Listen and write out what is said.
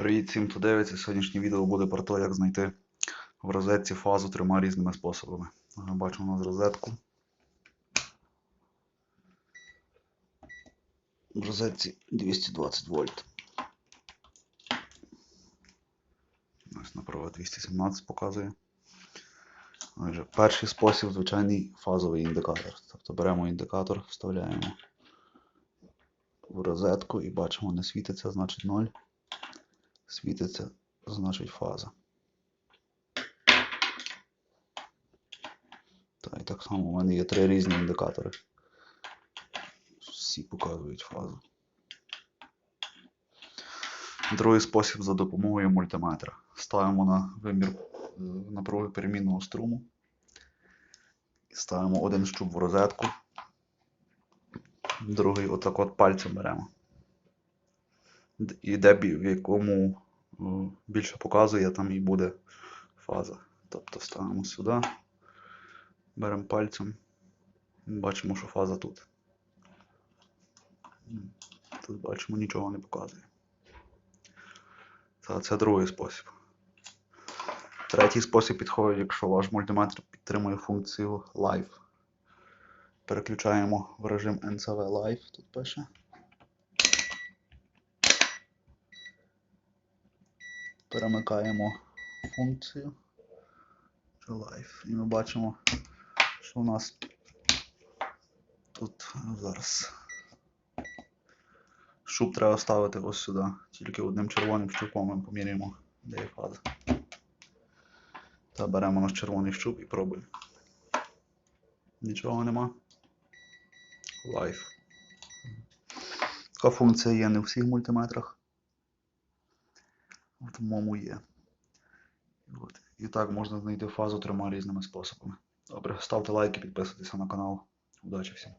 Привіт всім, хто дивиться. Сьогоднішнє відео буде про те, як знайти в розетці фазу трьома різними способами. Бачимо у нас розетку. В розетці 220 вольт. Ось направо 217 показує. Отже, перший спосіб звичайний фазовий індикатор. Тобто беремо індикатор, вставляємо в розетку і бачимо, не світиться, значить 0 світиться, значить фаза. Та і так само у мене є три різні індикатори. Всі показують фазу. Другий спосіб за допомогою мультиметра. Ставимо на вимір е, напруги перемінного струму. Ставимо один щуп в розетку. Другий отак от пальцем беремо і де в якому е, більше показує, там і буде фаза. Тобто ставимо сюди, беремо пальцем, бачимо, що фаза тут. Тут бачимо, нічого не показує. Це, це другий спосіб. Третій спосіб підходить, якщо ваш мультиметр підтримує функцію Live. Переключаємо в режим NCV Live, тут пише. Перемикаємо функцію чи Live. І ми бачимо, що у нас тут зараз шуб треба ставити ось сюди. Тільки одним червоним щупом ми поміряємо, де є фаза. Та беремо наш червоний щуп і пробуємо. Нічого нема. Live. Така функція є не у всіх мультиметрах. В моєму є. От. І так можна знайти фазу трьома різними способами. Добре, ставте лайки, підписуйтесь на канал. Удачі всім!